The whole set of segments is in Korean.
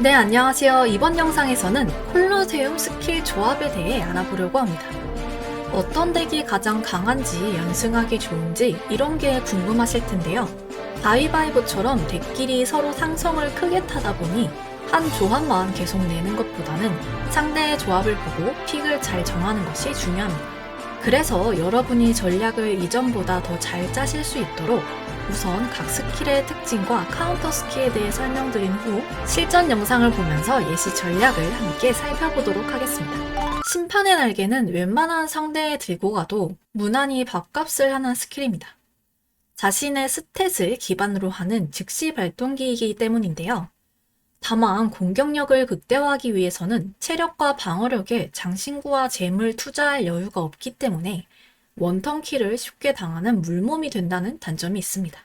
네, 안녕하세요. 이번 영상에서는 콜로세움 스킬 조합에 대해 알아보려고 합니다. 어떤 덱이 가장 강한지 연승하기 좋은지 이런 게 궁금하실 텐데요. 가위바위보처럼 덱끼리 서로 상성을 크게 타다 보니 한 조합만 계속 내는 것보다는 상대의 조합을 보고 픽을 잘 정하는 것이 중요합니다. 그래서 여러분이 전략을 이전보다 더 잘 짜실 수 있도록 우선 각 스킬의 특징과 카운터 스킬에 대해 설명드린 후 실전 영상을 보면서 예시 전략을 함께 살펴보도록 하겠습니다. 심판의 날개는 웬만한 상대에 들고 가도 무난히 밥값을 하는 스킬입니다. 자신의 스탯을 기반으로 하는 즉시 발동기이기 때문인데요. 다만 공격력을 극대화하기 위해서는 체력과 방어력에 장신구와 잼을 투자할 여유가 없기 때문에 원턴킬을 쉽게 당하는 물몸이 된다는 단점이 있습니다.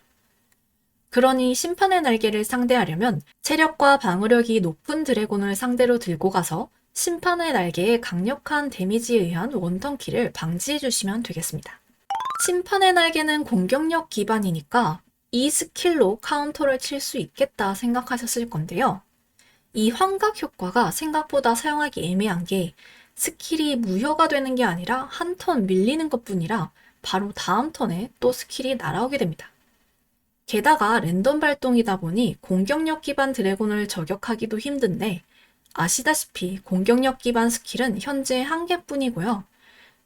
그러니 심판의 날개를 상대하려면 체력과 방어력이 높은 드래곤을 상대로 들고 가서 심판의 날개의 강력한 데미지에 의한 원턴킬을 방지해 주시면 되겠습니다. 심판의 날개는 공격력 기반이니까 이 스킬로 카운터를 칠 수 있겠다 생각하셨을 건데요. 이 환각 효과가 생각보다 사용하기 애매한 게 스킬이 무효가 되는 게 아니라 한 턴 밀리는 것 뿐이라 바로 다음 턴에 또 스킬이 날아오게 됩니다. 게다가 랜덤 발동이다 보니 공격력 기반 드래곤을 저격하기도 힘든데 아시다시피 공격력 기반 스킬은 현재 한 개뿐이고요.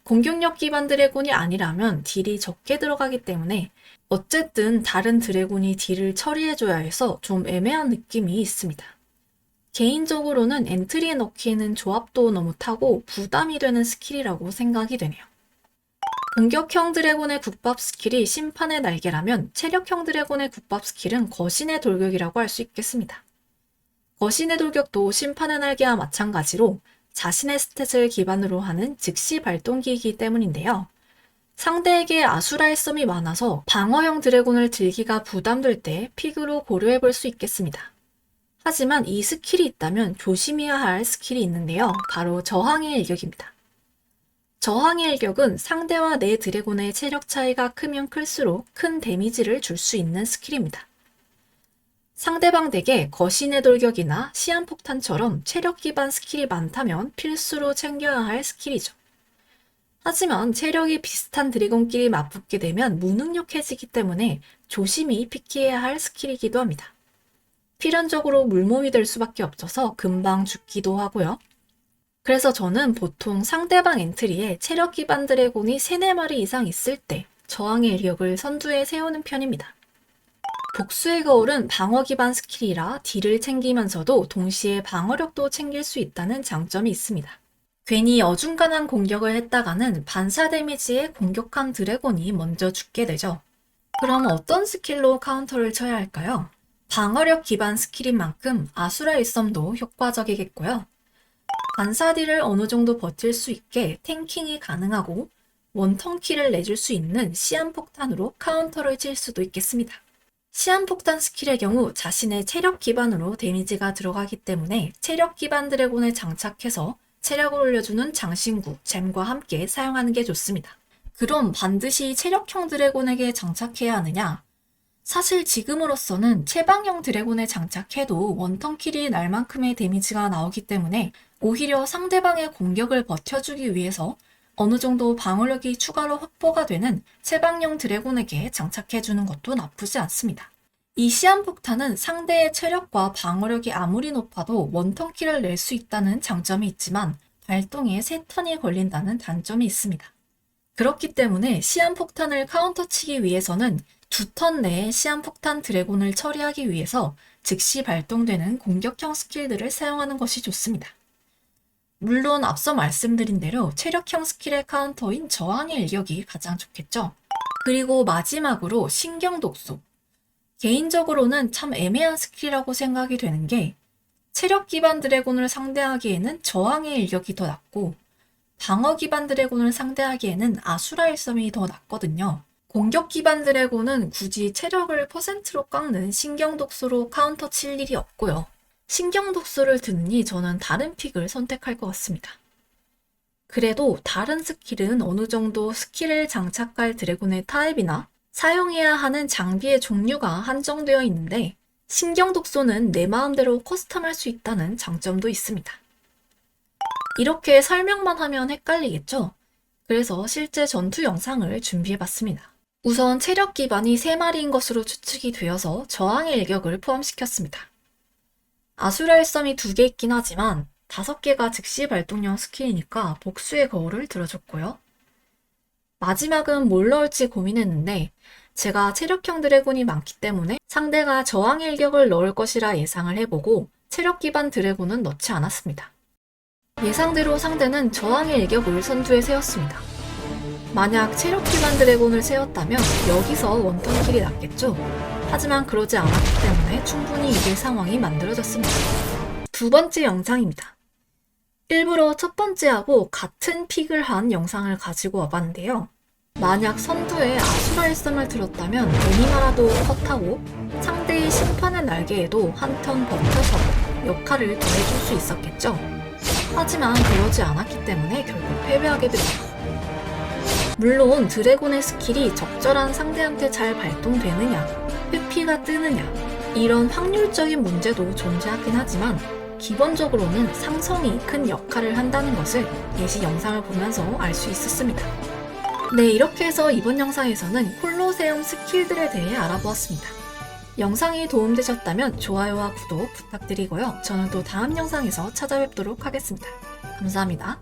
공격력 기반 드래곤이 아니라면 딜이 적게 들어가기 때문에 어쨌든 다른 드래곤이 딜을 처리해줘야 해서 좀 애매한 느낌이 있습니다. 개인적으로는 엔트리에 넣기에는 조합도 너무 타고 부담이 되는 스킬이라고 생각이 되네요. 공격형 드래곤의 국밥 스킬이 심판의 날개라면 체력형 드래곤의 국밥 스킬은 거신의 돌격이라고 할 수 있겠습니다. 거신의 돌격도 심판의 날개와 마찬가지로 자신의 스탯을 기반으로 하는 즉시 발동기이기 때문인데요. 상대에게 아수라의 썸이 많아서 방어형 드래곤을 들기가 부담될 때 픽으로 고려해 볼 수 있겠습니다. 하지만 이 스킬이 있다면 조심해야 할 스킬이 있는데요. 바로 저항의 일격입니다. 저항의 일격은 상대와 내 드래곤의 체력 차이가 크면 클수록 큰 데미지를 줄 수 있는 스킬입니다. 상대방 덱에 거신의 돌격이나 시한폭탄처럼 체력 기반 스킬이 많다면 필수로 챙겨야 할 스킬이죠. 하지만 체력이 비슷한 드래곤끼리 맞붙게 되면 무능력해지기 때문에 조심히 피키해야 할 스킬이기도 합니다. 필연적으로 물몸이 될 수밖에 없어서 금방 죽기도 하고요. 그래서 저는 보통 상대방 엔트리에 체력 기반 드래곤이 3, 4마리 이상 있을 때 저항의 일격을 선두에 세우는 편입니다. 복수의 거울은 방어 기반 스킬이라 딜을 챙기면서도 동시에 방어력도 챙길 수 있다는 장점이 있습니다. 괜히 어중간한 공격을 했다가는 반사 데미지에 공격한 드래곤이 먼저 죽게 되죠. 그럼 어떤 스킬로 카운터를 쳐야 할까요? 방어력 기반 스킬인 만큼 아수라의 썸도 효과적이겠고요. 반사딜을 어느 정도 버틸 수 있게 탱킹이 가능하고 원턴키를 내줄 수 있는 시한폭탄으로 카운터를 칠 수도 있겠습니다. 시한폭탄 스킬의 경우 자신의 체력 기반으로 데미지가 들어가기 때문에 체력 기반 드래곤을 장착해서 체력을 올려주는 장신구, 잼과 함께 사용하는 게 좋습니다. 그럼 반드시 체력형 드래곤에게 장착해야 하느냐? 사실 지금으로서는 체방형 드래곤에 장착해도 원턴킬이 날 만큼의 데미지가 나오기 때문에 오히려 상대방의 공격을 버텨주기 위해서 어느 정도 방어력이 추가로 확보가 되는 체방형 드래곤에게 장착해주는 것도 나쁘지 않습니다. 이 시한폭탄은 상대의 체력과 방어력이 아무리 높아도 원턴킬을 낼 수 있다는 장점이 있지만 발동에 3턴이 걸린다는 단점이 있습니다. 그렇기 때문에 시한폭탄을 카운터 치기 위해서는 두 턴 내에 시한폭탄 드래곤을 처리하기 위해서 즉시 발동되는 공격형 스킬들을 사용하는 것이 좋습니다. 물론 앞서 말씀드린 대로 체력형 스킬의 카운터인 저항의 일격이 가장 좋겠죠. 그리고 마지막으로 신경 독소. 개인적으로는 참 애매한 스킬이라고 생각이 되는 게 체력 기반 드래곤을 상대하기에는 저항의 일격이 더 낫고 방어 기반 드래곤을 상대하기에는 아수라의 썸이 더 낫거든요. 공격 기반 드래곤은 굳이 체력을 퍼센트로 깎는 신경 독소로 카운터 칠 일이 없고요. 신경 독소를 듣니 저는 다른 픽을 선택할 것 같습니다. 그래도 다른 스킬은 어느 정도 스킬을 장착할 드래곤의 타입이나 사용해야 하는 장비의 종류가 한정되어 있는데 신경 독소는 내 마음대로 커스텀할 수 있다는 장점도 있습니다. 이렇게 설명만 하면 헷갈리겠죠? 그래서 실제 전투 영상을 준비해봤습니다. 우선 체력 기반이 3마리인 것으로 추측이 되어서 저항의 일격을 포함시켰습니다. 아수라의 썸이 2개 있긴 하지만 5개가 즉시 발동형 스킬이니까 복수의 거울을 들어줬고요. 마지막은 뭘 넣을지 고민했는데 제가 체력형 드래곤이 많기 때문에 상대가 저항의 일격을 넣을 것이라 예상을 해보고 체력 기반 드래곤은 넣지 않았습니다. 예상대로 상대는 저항의 일격을 선두에 세웠습니다. 만약 체력 기반 드래곤을 세웠다면 여기서 원턴 킬이 났겠죠? 하지만 그러지 않았기 때문에 충분히 이길 상황이 만들어졌습니다. 두 번째 영상입니다. 일부러 첫 번째하고 같은 픽을 한 영상을 가지고 와봤는데요. 만약 선두에 아수라의 썸을 들었다면 오니마라도 컷하고 상대의 심판의 날개에도 한 턴 버텨서 역할을 더해줄 수 있었겠죠. 하지만 그러지 않았기 때문에 결국 패배하게 됩니다. 물론 드래곤의 스킬이 적절한 상대한테 잘 발동되느냐, 회피가 뜨느냐, 이런 확률적인 문제도 존재하긴 하지만 기본적으로는 상성이 큰 역할을 한다는 것을 예시 영상을 보면서 알 수 있었습니다. 네, 이렇게 해서 이번 영상에서는 콜로세움 스킬들에 대해 알아보았습니다. 영상이 도움되셨다면 좋아요와 구독 부탁드리고요. 저는 또 다음 영상에서 찾아뵙도록 하겠습니다. 감사합니다.